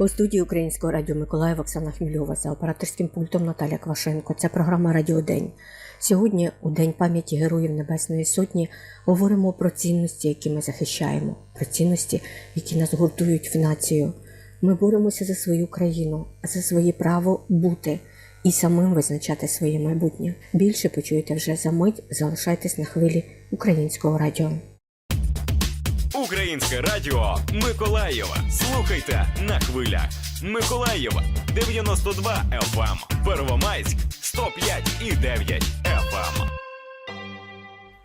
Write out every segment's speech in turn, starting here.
У студії Українського радіо Миколаїв Оксана Хмільова за операторським пультом Наталя Квашенко. Це програма Радіодень. Сьогодні, у День пам'яті Героїв Небесної Сотні, говоримо про цінності, які ми захищаємо, про цінності, які нас гуртують в націю. Ми боремося за свою країну, за своє право бути і самим визначати своє майбутнє. Більше почуєте вже за мить. Залишайтесь на хвилі українського радіо. Українське радіо Миколаєва. Слухайте на хвилях. Миколаєва 92 FM. Первомайськ 105 і 9 FM.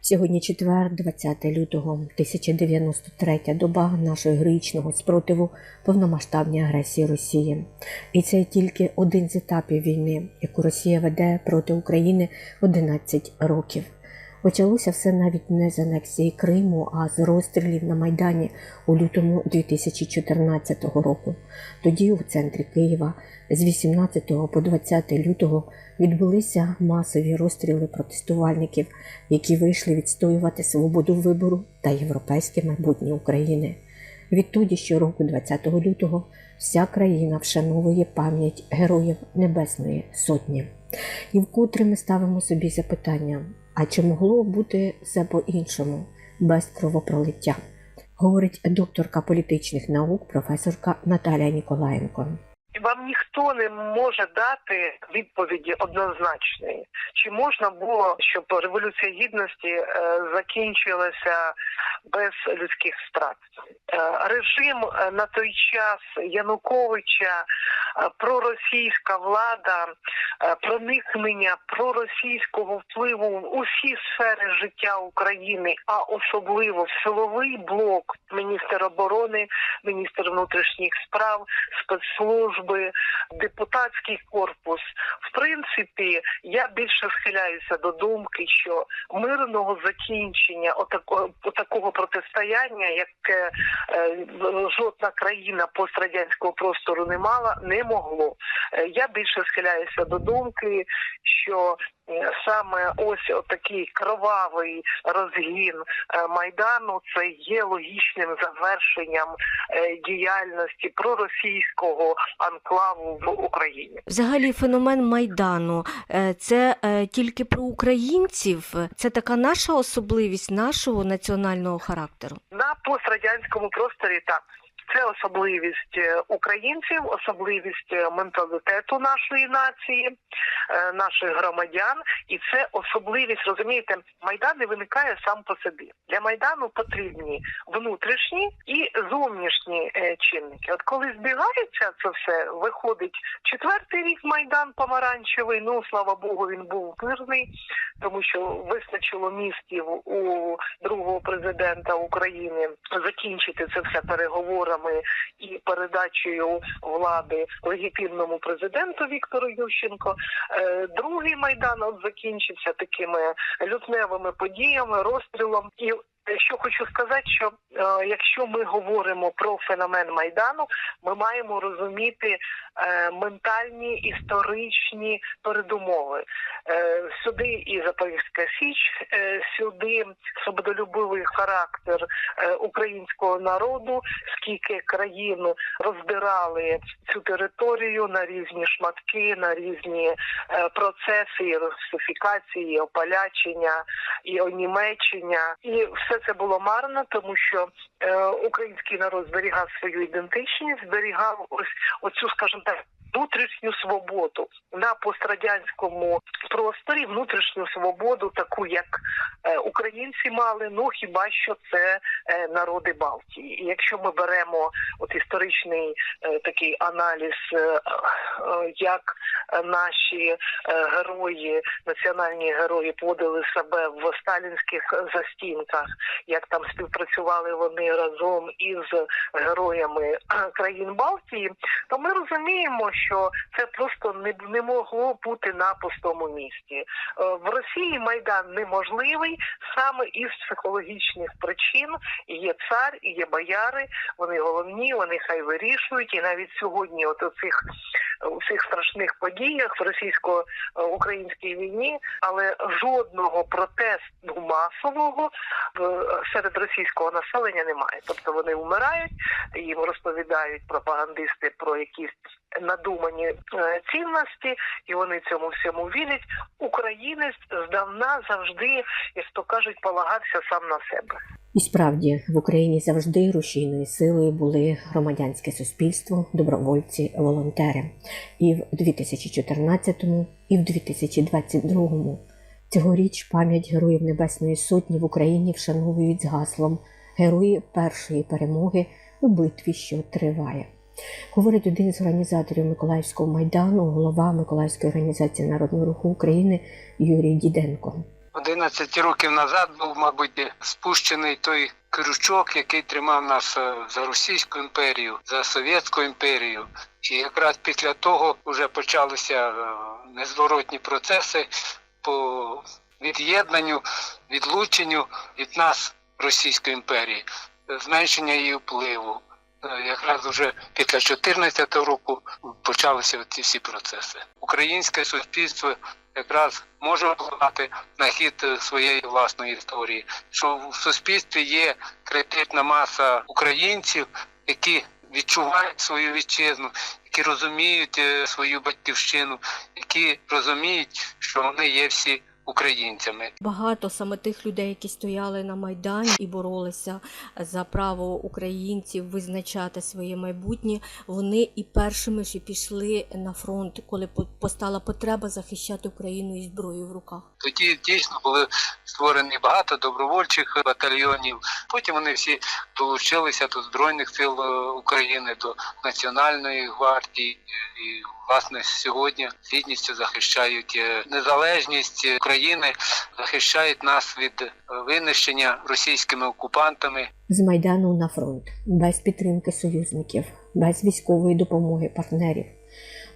Сьогодні четвер, 20 лютого, 1093 доба нашого героїчного спротиву повномасштабній агресії Росії. І це тільки один з етапів війни, яку Росія веде проти України 11 років. Почалося все навіть не з анексії Криму, а з розстрілів на Майдані у лютому 2014 року. Тоді у центрі Києва з 18 по 20 лютого відбулися масові розстріли протестувальників, які вийшли відстоювати свободу вибору та європейське майбутнє України. Відтоді щороку, 20 лютого, вся країна вшановує пам'ять героїв Небесної Сотні. І вкотре ми ставимо собі запитання: а чи могло бути все по-іншому, без кровопролиття? Говорить докторка політичних наук, професорка Наталія Ніколаєнко. Вам ніхто не може дати відповіді однозначної. Чи можна було, щоб революція гідності е, закінчилася без людських страт? Е, режим е, на той час Януковича, проросійська влада, е, проникнення проросійського впливу в усі сфери життя України, а особливо в силовий блок, міністр оборони, міністр внутрішніх справ, спецслужби, депутатський корпус. В принципі, я більше схиляюся до думки, що мирного закінчення отакого, отакого протистояння, яке е, жодна країна пострадянського простору не мала, не могло. Е, Я більше схиляюся до думки, що е, саме ось отакий кровавий розгін е, майдану це є логічним завершенням діяльності проросійського анклаву в Україні. Взагалі, феномен майдану це тільки про українців. Це така наша особливість нашого національного характеру. На пострадянському просторі так. Це особливість е, українців, особливість е, менталітету нашої нації, е, наших громадян, і це особливість, розумієте, майдан не виникає сам по собі. Для майдану потрібні внутрішні і зовнішні чинники. От коли збігається це все, виходить четвертий рік майдан помаранчевий. Ну слава Богу, він був мирний, тому що вистачило містів у другого президента України закінчити це все переговорами і передачею влади легітимному президенту Віктору Ющенко. Е, Другий майдан от закінчився такими лютневими подіями, розстрілом і. Що хочу сказати, що е, якщо ми говоримо про феномен майдану, ми маємо розуміти е, ментальні історичні передумови. Е, сюди і Запорізька Січ, е, сюди свободолюбивий характер е, українського народу, скільки країн роздирали цю територію на різні шматки, на різні е, процеси і русифікації, і опалячення, і онімечення, і все це було марно, тому що е, український народ зберігав свою ідентичність, зберігав ось оцю, скажімо так. Внутрішню свободу на пострадянському просторі, внутрішню свободу, таку як е, українці мали, ну хіба що це е, народи Балтії. І якщо ми беремо от історичний е, такий аналіз, як наші герої, національні герої поводили себе в сталінських застінках, як там співпрацювали вони разом із героями країн Балтії, то ми розуміємо, що це просто не, не могло бути на пустому місці. Е, В Росії майдан неможливий саме із психологічних причин. Є цар, і є бояри. Вони головні, вони хай вирішують. І навіть сьогодні, от оцих у всіх страшних подіях в російсько-українській війні, але жодного протесту масового серед російського населення немає. Тобто вони вмирають, їм розповідають пропагандисти про якісь надумані е, цінності, і вони цьому всьому вірять. Українець здавна завжди, як то кажуть, полагався сам на себе. І справді в Україні завжди рушійною силою були громадянське суспільство, добровольці, волонтери. І в 2014-му, і в 2022-му. Цьогоріч пам'ять Героїв Небесної Сотні в Україні вшановують з гаслом Герої першої перемоги у битві, що триває. Говорить один з організаторів Миколаївського майдану, голова Миколаївської організації Народного руху України Юрій Діденко. 11 років назад був, мабуть, спущений той крючок, який тримав нас е, за Російську імперію, за Совєтську імперію. І якраз після того вже почалися е, незворотні процеси по від'єднанню, відлученню від нас Російської імперії, зменшення її впливу. Е, Якраз вже після 2014 року почалися ці всі процеси. Українське суспільство якраз може впливати на хід е, своєї власної історії. Що в суспільстві є критична маса українців, які відчувають свою вітчизну, які розуміють е, свою батьківщину, які розуміють, що вони є всі українцями. Багато саме тих людей, які стояли на майдані і боролися за право українців визначати своє майбутнє. Вони і першими ж пішли на фронт, коли по- постала потреба захищати Україну із зброєю в руках. Тоді дійсно були створені багато добровольчих батальйонів. Потім вони всі долучилися до Збройних сил е, України, до Національної гвардії. І власне сьогодні гідністю захищають е, незалежність України, захищають нас від е, винищення російськими окупантами. з Майдану на фронт, без підтримки союзників, без військової допомоги партнерів.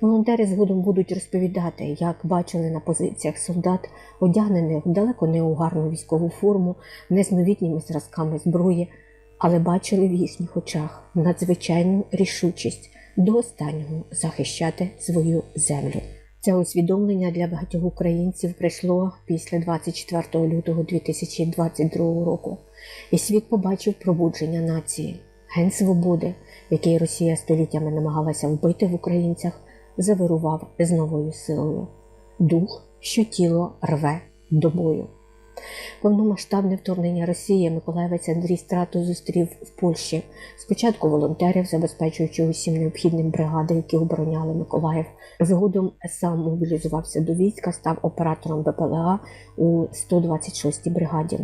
Волонтери згодом будуть розповідати, як бачили на позиціях солдат, одягнених далеко не у гарну військову форму, не з новітніми зразками зброї, але бачили в їхніх очах надзвичайну рішучість до останнього захищати свою землю. Це усвідомлення для багатьох українців прийшло після 24 лютого 2022 року, і світ побачив пробудження нації. Ген свободи, який Росія століттями намагалася вбити в українцях, завирував з новою силою. Дух, що тіло рве до бою. Повномасштабне вторгнення Росії Миколаївець Андрій Страту зустрів в Польщі. Спочатку волонтерів, забезпечуючи усім необхідним бригади, які обороняли Миколаїв. Згодом сам мобілізувався до війська, став оператором БПЛА у 126-й бригаді.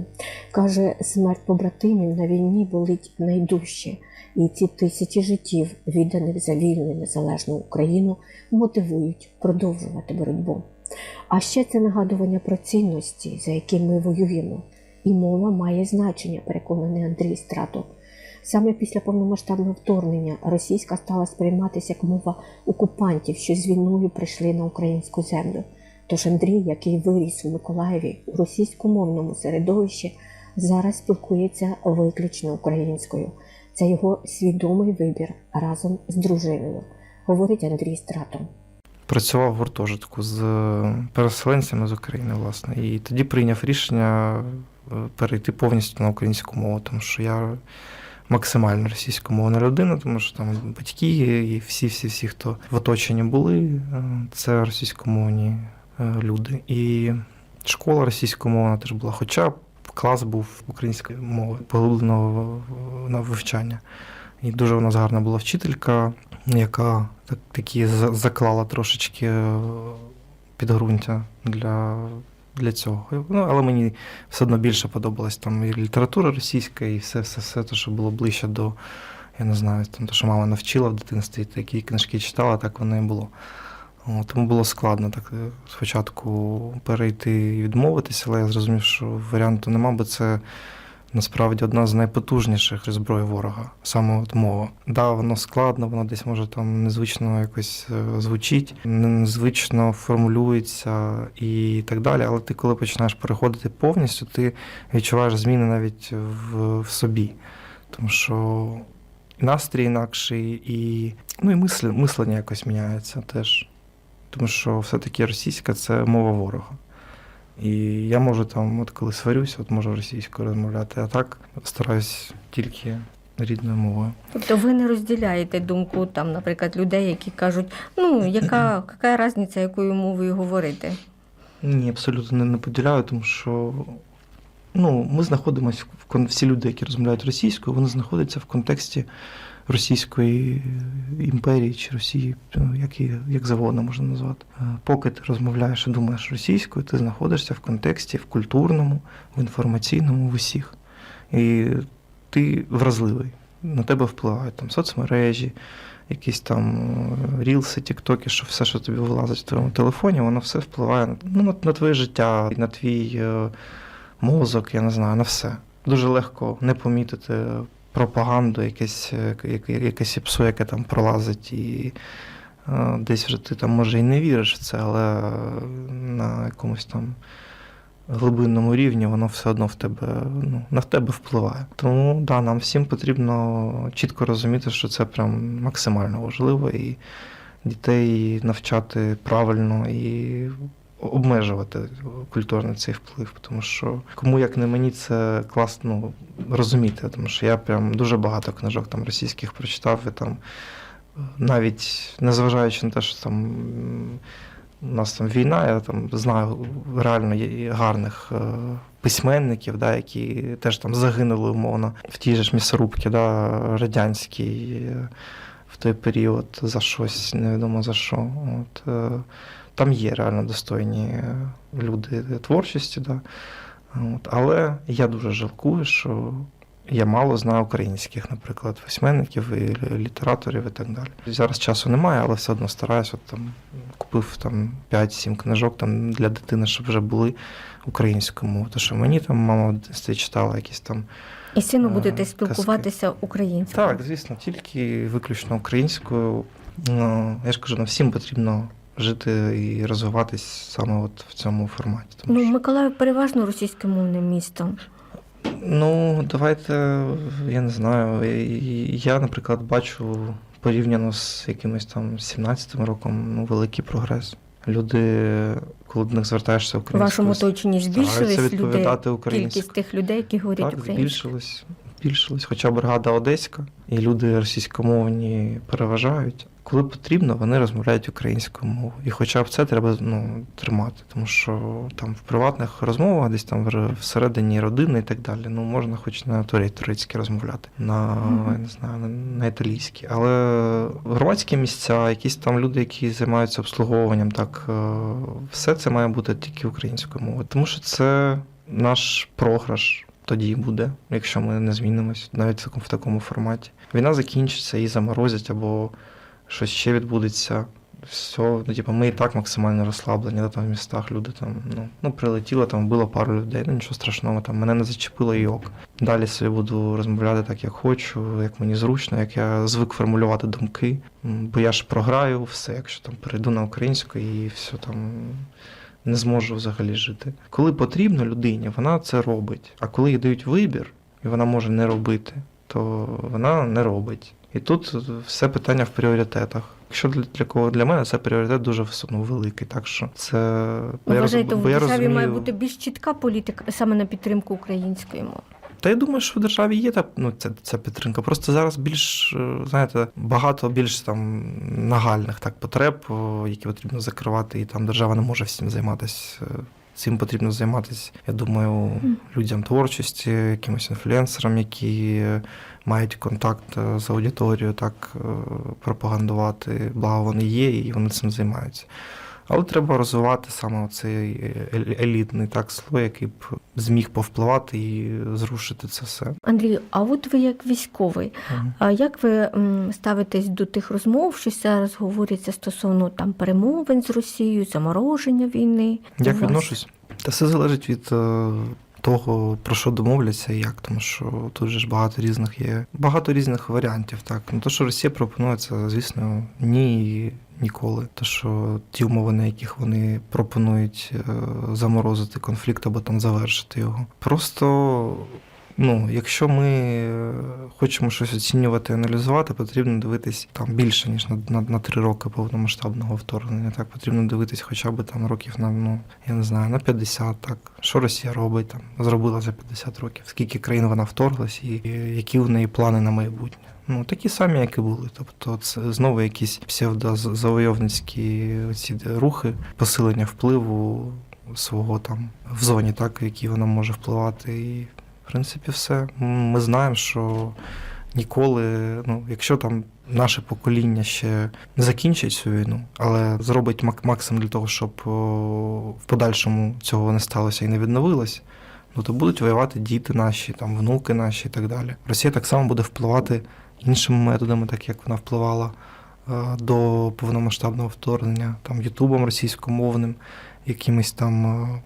Каже, смерть побратимів на війні болить найдужче, і ці тисячі життів, відданих за вільну і незалежну Україну, мотивують продовжувати боротьбу. А ще це нагадування про цінності, за які ми воюємо. І мова має значення, переконаний Андрій Стратов. Саме після повномасштабного вторгнення російська стала сприйматися як мова окупантів, що з війною прийшли на українську землю. Тож Андрій, який виріс у Миколаєві у російськомовному середовищі, зараз спілкується виключно українською. Це його свідомий вибір разом з дружиною, говорить Андрій Стратов. Працював в гуртожитку з переселенцями з України, власне, і тоді прийняв рішення е, перейти повністю на українську мову, тому що я максимально російськомовна людина, тому що там батьки і всі-всі-всі, хто в оточенні були, е, це російськомовні е, люди. І школа російськомовна теж була, хоча клас був української мови, поглибленого на вивчання. І дуже у нас гарна була вчителька, яка так, такі заклала трошечки е, підґрунтя для, для цього. Ну, але мені все одно більше подобалась там і література російська, і все, все, все те, що було ближче до, я не знаю, там, те, що мама навчила в дитинстві, такі книжки читала, так воно і було. Тому було складно так е, спочатку перейти і відмовитися, але я зрозумів, що варіанту нема, бо це насправді одна з найпотужніших зброй ворога, саме от мова. Да, воно складно, воно десь може там незвично якось е, звучить, незвично формулюється і так далі. Але ти, коли починаєш переходити повністю, ти відчуваєш зміни навіть в, в собі. Тому що настрій інакший, і, ну, і мислення якось міняється теж. Тому що все-таки російська це мова ворога. І я можу там, от коли сварюся, от можу російською розмовляти, а так стараюсь тільки рідною мовою. Тобто ви не розділяєте думку там, наприклад, людей, які кажуть, ну яка, яка різниця, якою мовою говорити? Ні, абсолютно не, не поділяю, тому що ну, ми знаходимося в всі люди, які розмовляють російською, вони знаходяться в контексті Російської імперії чи Росії, ну, як, її- як завгодно можна назвати. Е, Поки ти розмовляєш і думаєш російською, ти знаходишся в контексті в культурному, в інформаційному, в усіх. І ти вразливий. На тебе впливають там соцмережі, якісь там е, рілси, тіктоки, що все, що тобі вилазить в твоєму телефоні, воно все впливає ну, на, на твоє життя, на твій е, мозок, я не знаю, на все. Дуже легко не помітити пропаганду, якесь, е, яке- якесь іпсо, яке там пролазить, і е, десь вже ти там може і не віриш в це, але на якомусь там глибинному рівні воно все одно в тебе, ну, на тебе впливає. Тому да, нам всім потрібно чітко розуміти, що це прям максимально важливо, і дітей навчати правильно і обмежувати культурний цей вплив, тому що кому як не мені це класно розуміти, тому що я прям дуже багато книжок там російських прочитав і там навіть незважаючи на те, що там у нас там війна, я там знаю реально гарних е, письменників, да, які теж там загинули умовно в тій же ж місорубці, да, радянській е, в той період за щось, невідомо за що. От, е, там є реально достойні е, люди творчості, да. От, але я дуже жалкую, що я мало знаю українських, наприклад, письменників і літераторів і так далі. Зараз часу немає, але все одно стараюся. От, там, купив там 5-7 книжок там, для дитини, щоб вже були українською мовою. Тому що мені там мама в дитинстві читала якісь там. І сину Е, будете казки. спілкуватися українською. Так, звісно, тільки виключно українською. Ну, я ж кажу, нам всім потрібно жити і розвиватись саме от в цьому форматі. Тому Ну, що- Миколаїв переважно російськомовне місто. Ну, давайте, я не знаю. Я, наприклад, бачу порівняно з якимось там 17-м роком ну, великий прогрес. Люди, коли до них звертаєшся українською, вашому оточенні збільшились людей, відповідати кількість тих людей, які говорять Так, українською. збільшилось. Збільшилось. Хоча бригада одеська, і люди російськомовні переважають. Коли потрібно, вони розмовляють українською мовою. І хоча б це треба ну, тримати, тому що там в приватних розмовах, десь там в- всередині родини і так далі, ну можна хоч на турі турецьки розмовляти, на я не знаю, на, на італійській. Але громадські місця, якісь там люди, які займаються обслуговуванням, так е, все це має бути тільки українською мовою, тому що це наш програш тоді буде, якщо ми не змінимось навіть в такому, форматі. Війна закінчиться, її заморозять або щось ще відбудеться. Все, ну, типу, ми і так максимально розслаблені, да, там в містах люди там, ну, ну, прилетіло, там було пару людей, ну нічого страшного, там мене не зачепило і ок. Далі собі буду розмовляти так, як хочу, як мені зручно, як я звик формулювати думки. Бо я ж програю все, якщо там перейду на українську і все там не зможу взагалі жити. Коли потрібно людині, вона це робить. А коли їй дають вибір, і вона може не робити, то вона не робить. І тут все питання в пріоритетах. Якщо для, для кого для мене це пріоритет дуже ну, великий, так що це роз- вважаєте, в я державі розумію- має бути більш чітка політика саме на підтримку української мови. Та я думаю, що в державі є та ну ця, ця підтримка. Просто зараз більш е, знаєте, багато більш там нагальних так потреб, які потрібно закривати, і там держава не може всім займатися. Цим потрібно займатися, я думаю, людям творчості, якимось інфлюенсерам, які е, мають контакт е, з аудиторією, так е, пропагандувати. Благо вони є, і вони цим займаються. Але треба розвивати саме цей е- елітний так слой, який б зміг повпливати і зрушити це все. Андрію, а от ви як військовий, а як ви ставитесь до тих розмов, що зараз говориться стосовно там перемовин з Росією, замороження війни? Як відношусь? Та все залежить від е, того, про що домовляться і як, тому що тут же ж багато різних є. Багато різних варіантів. Так, ну то, що Росія пропонує, це, звісно, ні ніколи. То, що ті умови, на яких вони пропонують е, заморозити конфлікт або там завершити його. Просто Ну, якщо ми е, хочемо щось оцінювати, аналізувати, потрібно дивитись там більше, ніж на, на, на 3 роки повномасштабного вторгнення. Так, потрібно дивитись хоча б там років на, ну, я не знаю, на 50, так. Що Росія робить там, зробила за 50 років, скільки країн вона вторглась і які в неї плани на майбутнє. Ну, такі самі, як і були. Тобто, це знову якісь псевдозавойовницькі ці рухи, посилення впливу свого там в зоні, так, в якій вона може впливати. І, в принципі, все. Ми знаємо, що ніколи, ну, якщо там наше покоління ще не закінчить цю війну, але зробить мак- максимум для того, щоб в подальшому цього не сталося і не відновилось. Ну, то будуть воювати діти наші, там, внуки наші і так далі. Росія так само буде впливати іншими методами, так як вона впливала е, до повномасштабного вторгнення, там, Ютубом російськомовним, якимись там е,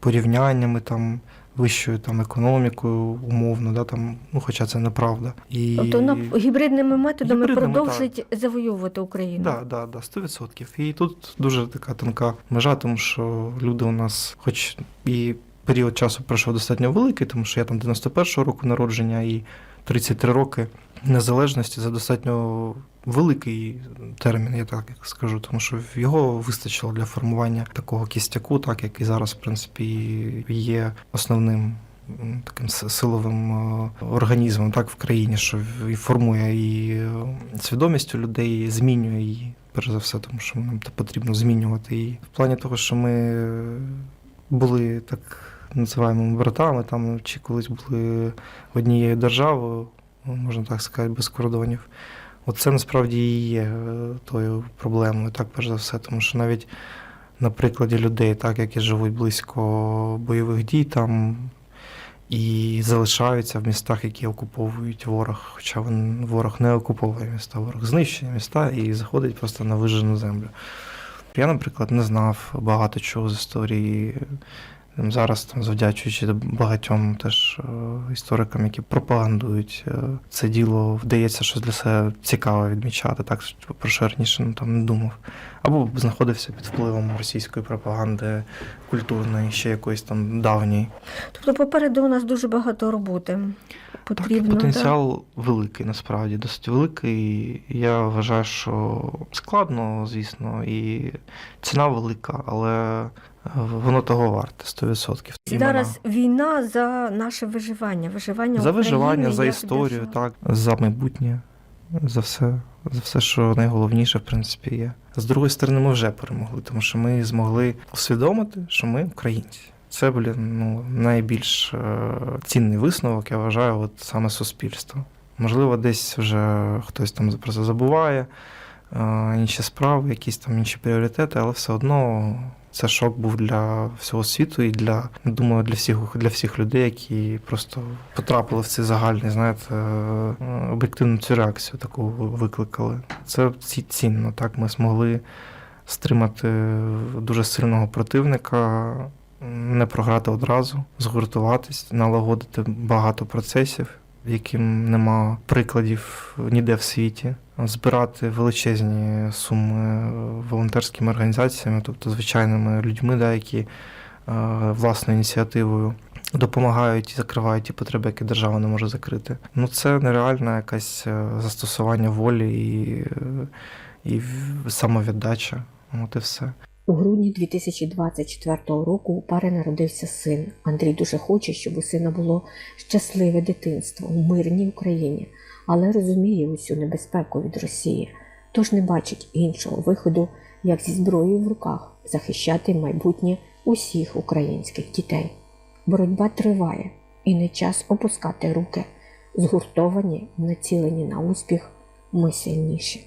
порівняннями, там, вищою там, економікою, умовно, да, там, ну, хоча це неправда. І... Тобто вона гібридними методами Гібридними, продовжить завоювати Україну. Да, да, да, 100%. І тут дуже така тонка межа, тому що люди у нас, хоч і період часу пройшов достатньо великий, тому що я там 91-го року народження і 33 роки незалежності це достатньо великий термін, я так скажу, тому що його вистачило для формування такого кістяку, так як і зараз, в принципі, є основним таким силовим е, організмом так в країні, що і формує і е, свідомість у людей, і змінює її. Перш за все, тому що нам потрібно змінювати її. В плані того, що ми були так називаємо братами, там чи колись були однією державою, можна так сказати, без кордонів. Оце насправді і є е, тою проблемою, так, перш за все, тому що навіть на прикладі людей, так, які живуть близько бойових дій там і залишаються в містах, які окуповують ворог, хоча він, ворог не окуповує міста, ворог знищує міста і заходить просто на вижену землю. Я, наприклад, не знав багато чого з історії. Зараз там завдячуючи багатьом теж е, історикам, які пропагандують е, це діло, вдається щось для себе цікаве відмічати, так про що раніше ну, там не думав. Або знаходився під впливом російської пропаганди культурної, ще якоїсь там давньої. Тобто попереду у нас дуже багато роботи. Потрібно так, потенціал великий, насправді, досить великий. Я вважаю, що складно, звісно, і ціна велика, але воно того варте 100%. да? зараз війна за наше виживання, виживання за України, виживання, за історію, держави. так, за майбутнє, за все, за все, що найголовніше, в принципі, є. З другої сторони, ми вже перемогли, тому що ми змогли усвідомити, що ми українці. Це, блін, ну, найбільш е, цінний висновок, я вважаю, от саме суспільство. Можливо, десь вже хтось там про це забуває, е, інші справи, якісь там інші пріоритети, але все одно це шок був для всього світу і для, думаю, для всіх, для всіх людей, які просто потрапили в цей загальний, знаєте, е, об'єктивну цю реакцію таку викликали. Це ці- цінно. Так, ми змогли стримати дуже сильного противника, не програти одразу, згуртуватись, налагодити багато процесів, яким нема прикладів ніде в світі, збирати величезні суми волонтерськими організаціями, тобто звичайними людьми, да, які е, власною ініціативою допомагають і закривають ті потреби, які держава не може закрити. Ну це нереальне якесь е, застосування волі і, е, і самовіддача. От і все. У грудні 2024 року у пари народився син. Андрій дуже хоче, щоб у сина було щасливе дитинство у мирній Україні, але розуміє усю небезпеку від Росії, тож не бачить іншого виходу, як зі зброєю в руках захищати майбутнє усіх українських дітей. Боротьба триває, і не час опускати руки. Згуртовані, націлені на успіх, ми сильніші.